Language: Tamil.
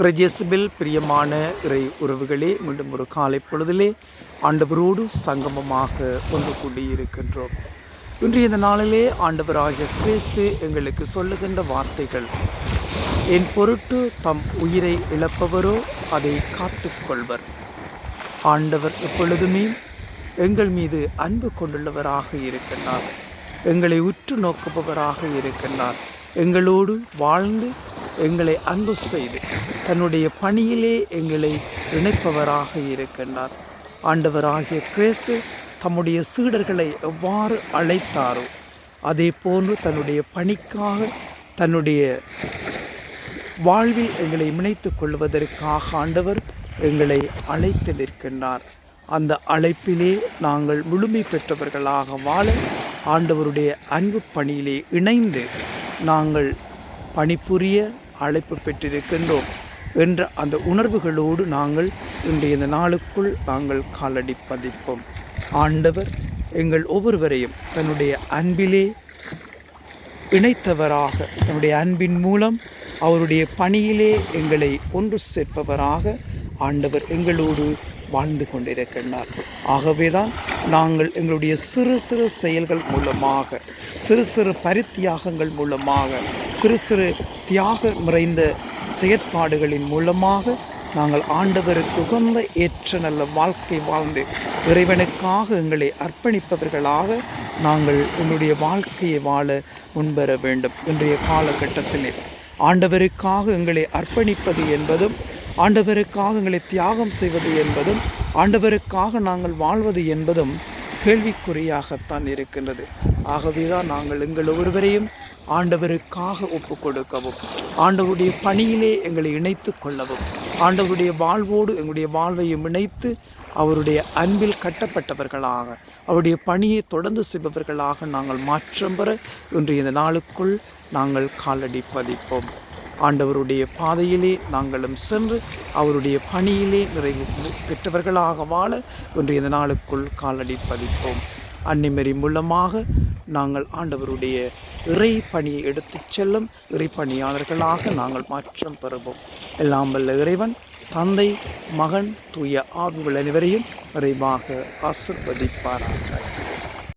இறைஜேசுபில் பிரியமான இறை உறவுகளே மீண்டும் ஒரு காலை பொழுதிலே ஆண்டவரோடு சங்கமமாக ஒன்று கூடியிருக்கின்றோம். இன்றைய இந்த நாளிலே ஆண்டவராகிய கிறிஸ்து எங்களுக்கு சொல்லுகின்ற வார்த்தைகள் என் பொருட்டு தம் உயிரை இழப்பவரோ அதை காத்துக்கொள்வர். ஆண்டவர் எப்பொழுதுமே எங்கள் மீது அன்பு கொண்டுள்ளவராக இருக்கின்றார். எங்களை உற்று நோக்குபவராக இருக்கின்றார். எங்களோடு வாழ்ந்து எங்களை அன்பு செய்து தன்னுடைய பணியிலே எங்களை இணைப்பவராக இருக்கின்றார். ஆண்டவராகிய கிறிஸ்து தம்முடைய சீடர்களை எவ்வாறு அழைத்தாரோ அதே போன்று தன்னுடைய பணிக்காக தன்னுடைய வாழ்வில் எங்களை இணைத்து கொள்வதற்காக ஆண்டவர் எங்களை அழைத்து நிற்கின்றார். அந்த அழைப்பிலே நாங்கள் முழுமை பெற்றவர்களாக வாழ ஆண்டவருடைய அன்பு பணியிலே இணைந்து நாங்கள் பணிபுரிய அழைப்பு பெற்றிருக்கின்றோம் என்ற அந்த உணர்வுகளோடு நாங்கள் இன்றைய இந்த நாளுக்குள் நாங்கள் காலடி பதிப்போம். ஆண்டவர் எங்கள் ஒவ்வொருவரையும் தன்னுடைய அன்பிலே இணைத்தவராக தன்னுடைய அன்பின் மூலம் அவருடைய பணியிலே எங்களை ஒன்று சேர்ப்பவராக ஆண்டவர் எங்களோடு வாழ்ந்து கொண்டிருக்கின்றார். ஆகவேதான் நாங்கள் எங்களுடைய சிறு சிறு செயல்கள் மூலமாக சிறு சிறு பரித்தியாகங்கள் மூலமாக சிறு சிறு தியாக நிறைந்த செயற்பாடுகளின் மூலமாக நாங்கள் ஆண்டவருக்கு உகந்த ஏற்ற நல்ல வாழ்க்கை வாழ்ந்து இறைவனுக்காக எங்களை அர்ப்பணிப்பவர்களாக நாங்கள் எங்களுடைய வாழ்க்கையை வாழ முன்வர வேண்டும் இன்றைய காலகட்டத்திலே. ஆண்டவருக்காக எங்களை அர்ப்பணிப்பது என்பதும் ஆண்டவருக்காக எங்களை தியாகம் செய்வது என்பதும் ஆண்டவருக்காக நாங்கள் வாழ்வது என்பதும் கேள்விக்குறியாகத்தான் இருக்கின்றது. ஆகவேதான் நாங்கள் எங்கள் ஒருவரையும் ஆண்டவருக்காக ஒப்பு கொடுக்கவும் ஆண்டவருடைய பணியிலே எங்களை இணைத்து கொள்ளவும் ஆண்டவருடைய வாழ்வோடு எங்களுடைய வாழ்வையும் இணைத்து அவருடைய அன்பில் கட்டப்பட்டவர்களாக அவருடைய பணியை தொடர்ந்து செய்பவர்களாக நாங்கள் மாற்றம் பெற இன்று இந்த நாளுக்குள் நாங்கள் காலடி பதிப்போம். ஆண்டவருடைய பாதையிலே நாங்களும் சென்று அவருடைய பணியிலே நிறைவு பெற்றவர்களாக வாழ இன்று இந்த நாளுக்குள் காலடி பதிப்போம். அன்னிமறி மூலமாக நாங்கள் ஆண்டவருடைய இறை பணியை எடுத்துச் செல்லும் இறை பணியாளர்களாக நாங்கள் மாற்றம் பெறுவோம். எல்லாம் வல்ல இறைவன் தந்தை மகன் தூய ஆவிகள் அனைவரையும் விரைவாக ஆசிர்வதிப்பார்கள்